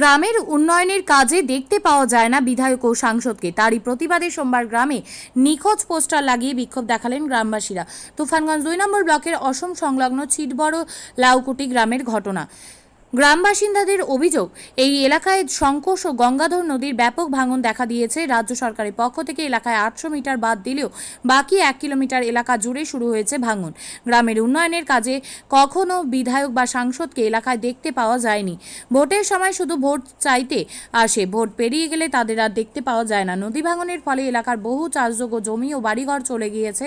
গ্রামের উন্নয়নের কাজে দেখতে পাওয়া যায় না বিধায়ক ও সাংসদকে। তারই প্রতিবাদে সোমবার গ্রামে নিখোঁজ পোস্টার লাগিয়ে বিক্ষোভ দেখালেন গ্রামবাসীরা। তুফানগঞ্জ দুই নম্বর ব্লকের অসম সংলগ্ন ছিটবড় লাউকুটি গ্রামের ঘটনা। গ্রাম বাসিন্দাদের অভিযোগ, এই এলাকায় সংকোষ ও গঙ্গাধর নদীর ব্যাপক ভাঙন দেখা দিয়েছে। রাজ্য সরকারের পক্ষ থেকে এলাকায় আটশো মিটার বাদ দিলেও বাকি এক কিলোমিটার এলাকা জুড়ে শুরু হয়েছে ভাঙন। গ্রামের উন্নয়নের কাজে কখনো বিধায়ক বা সাংসদকে এলাকায় দেখতে পাওয়া যায়নি। ভোটের সময় শুধু ভোট চাইতে আসে, ভোট পেরিয়ে গেলে তাদের আর দেখতে পাওয়া যায় না। নদী ভাঙনের ফলে এলাকার বহু চাষযোগ্য জমি ও বাড়িঘর চলে গিয়েছে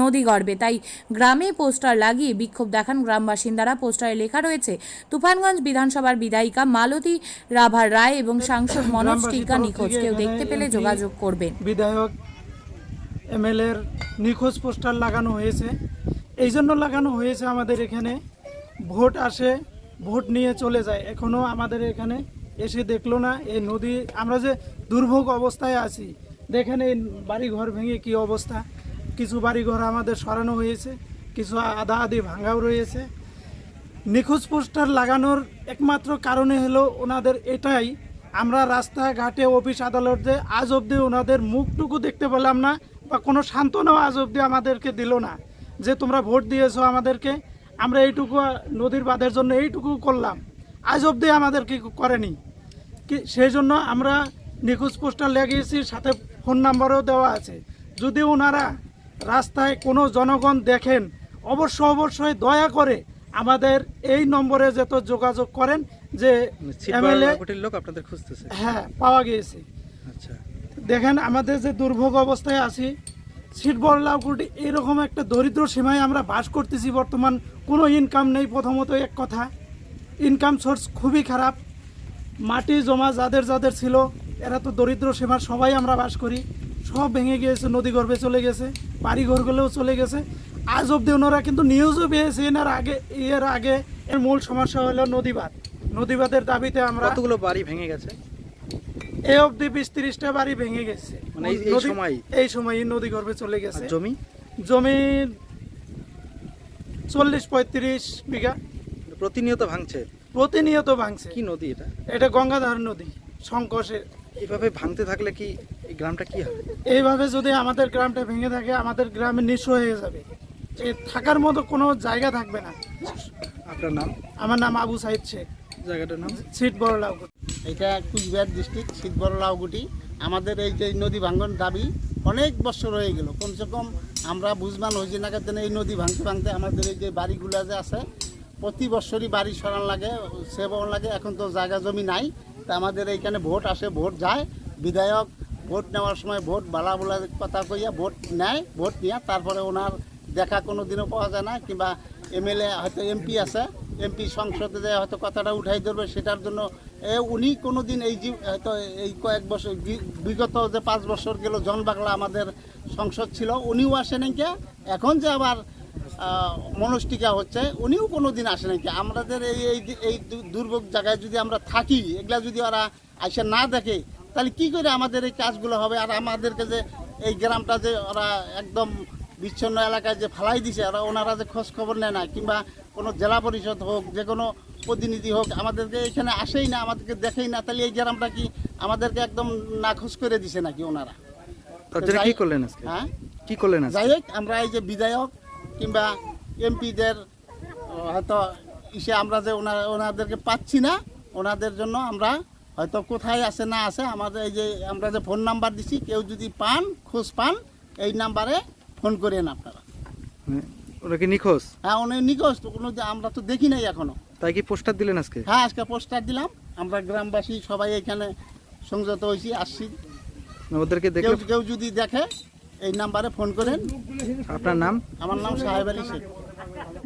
নদী গর্ভে তাই গ্রামে পোস্টার লাগিয়ে বিক্ষোভ দেখান গ্রাম বাসিন্দারা। পোস্টারে লেখা রয়েছে, তুফানগঞ্জ বিধানসভার বিধায়িকা মালতী রাভার রায় এবং সাংসদ মনোজ টিকা নিখোঁজ। কেউ দেখতে পেলে যোগাযোগ করবেন। বিধায়ক এমএলএর নিখোঁজ পোস্টার লাগানো হয়েছে। এই জন্য লাগানো হয়েছে আমাদের এখানে। ভোট আসে ভোট নিয়ে চলে যায়। এখনও আমাদের এখানে এসে দেখল না। এই নদী আমরা যে দুর্ভোগ অবস্থায় আছি দেখেন এই বাড়িঘর ভেঙে কি অবস্থা। কিছু বাড়িঘর আমাদের সরানো হয়েছে কিছু আধা আধি ভাঙাও রয়েছে। নিখোঁজ পোস্টার লাগানোর একমাত্র কারণে হলো ওনাদের এটাই। আমরা রাস্তাঘাটে অফিস আদালতে আজ অবধি ওনাদের মুখটুকু দেখতে পেলাম না বা কোনো সান্ত্বনাও আজ অবধি আমাদেরকে দিল না। যে তোমরা ভোট দিয়েছ আমাদেরকে, আমরা এইটুকু নদীর বাঁধের জন্য এইটুকু করলাম। আজ অবধি আমাদেরকে করেনি। কি সেই জন্য আমরা নিখোঁজ পোস্টার লাগিয়েছি, সাথে ফোন নাম্বারও দেওয়া আছে। যদি ওনারা রাস্তায় কোনো জনগণ দেখেন, অবশ্য অবশ্যই দয়া করে আমাদের এই নম্বরে যত যোগাযোগ করেন যে এমএলএ লোক আপনাদের খুঁজতেছে। হ্যাঁ পাওয়া গিয়েছে। আচ্ছা। দেখেন আমাদের যে দুর্ভোগ অবস্থায় আছি সিটবল লাউকুটি এরকম একটা দরিদ্র সীমায় আমরা বাস করতেছি বর্তমান কোনো ইনকাম নেই প্রথমত এক কথা। ইনকাম সোর্স খুবই খারাপ। মাটি জমা যাদের যাদের ছিল এরা তো দরিদ্র সীমার সবাই আমরা বাস করি। সব ভেঙে গিয়েছে নদী গর্ভে চলে গেছে বাড়ি ঘরগুলোও চলে গেছে। আজ অব্দি ওনারা কিন্তু নিউজও পেয়েছে এনার আগে এর আগে এর মূল সমস্যা হলো নদীবাদ নদীবাদের দাবিতে আমরা কতগুলো বাড়ি ভেঙে গেছে? এই অবধি বিশ তিরিশটা বাড়ি ভেঙে গেছে। মানে এই- সময়ই? এই সময় নদী গর্ভে চলে গেছে। জমি? জমি চল্লিশ পঁয়ত্রিশ বিঘা। প্রতিনিয়ত ভাঙছে? প্রতিনিয়ত ভাঙছে। কি নদী এটা? এটা গঙ্গাধার নদী সংকোষে এভাবে ভাঙতে থাকলে কি এই গ্রামটা কি হবে? এইভাবে যদি আমাদের গ্রামটা ভেঙে থাকে আমাদের গ্রামে নিঃস্ব হয়ে যাবে। থাকার মতো কোনো জায়গা থাকবে না। আপনার নাম? আমার নাম আবু সাইদ শেখ। জায়গাটার নাম? সিট বড় লাউ এটা কুচবিহার ডিস্ট্রিক্ট শীতবড় লাউগুটি আমাদের এই যে নদী ভাঙ্গন দাবি অনেক বছর হয়ে গেল। কমসে কম আমরা বুঝবান হয়েছি না কেন এই নদী ভাঙতে ভাঙতে আমাদের এই যে বাড়িগুলো যে আছে প্রতি বছরই বাড়ি সরান লাগে সেবন লাগে। এখন তো জায়গা জমি নাই। তা আমাদের এইখানে ভোট আসে ভোট যায়। বিধায়ক ভোট নেওয়ার সময় ভোট বালা বলা কথা কইয়া ভোট নেয় ভোট নিয়ে তারপরে ওনার দেখা কোনো দিনও পাওয়া যায় না, কিংবা এমএলএ হয়তো এমপি আছে, এমপি সংসদে যে হয়তো কথাটা উঠাই ধরবে সেটার জন্য উনি কোনো দিন এই যে হয়তো এই কয়েক বছর বিগত যে পাঁচ বছর গেল, জন বাংলা আমাদের সংসদ ছিল, উনিও আসে নাকি এখন যে আবার মনস্টিকা হচ্ছে, উনিও কোনো দিন আসে নাকি আমাদের এই এই দুর্ভোগ জায়গায় যদি আমরা থাকি, এগুলা যদি ওরা আসে না দেখে, তাহলে কি করে আমাদের এই কাজগুলো হবে? আর আমাদেরকে যে এই গ্রামটা যে ওরা একদম বিচ্ছিন্ন এলাকায় যে ফালাই দিছে ওরা ওনারা যে খোঁজ খবর নেয় না কিংবা কোনো জেলা পরিষদ হোক যে কোনো প্রতিনিধি হোক আমাদেরকে এখানে আসেই না আমাদেরকে দেখেই না তাহলে এই গ্রামটা কি আমাদেরকে একদম না খোঁজ করে দিছে নাকি ওনারা? কি করলেন হ্যাঁ? কি করলেন যাই হোক আমরা এই যে বিধায়ক কিংবা এমপিদের হয়তো ইসে আমরা যে ওনার ওনাদেরকে পাচ্ছি না ওনাদের জন্য আমরা হয়তো কোথায় আছে না আছে আমাদের এই যে আমরা যে ফোন নাম্বার দিছি কেউ যদি পান খোঁজ পান এই নাম্বারে ফোন করেন আপনারা। মানে ওরা কি নিখোঁজ? হ্যাঁ উনি নিখোঁজ তো কোনো যে- আমরা তো দেখি নাই এখনও। তাই কি পোস্টার দিলেন আজকে? হ্যাঁ আজকে পোস্টার দিলাম। আমরা গ্রামবাসী সবাই এখানে সংযত হয়েছি আসছি। মানে ওদেরকে কেউ কেউ যদি দেখে এই নাম্বারে ফোন করেন। আপনার নাম? আমার নাম সাহেব আলী শেখ।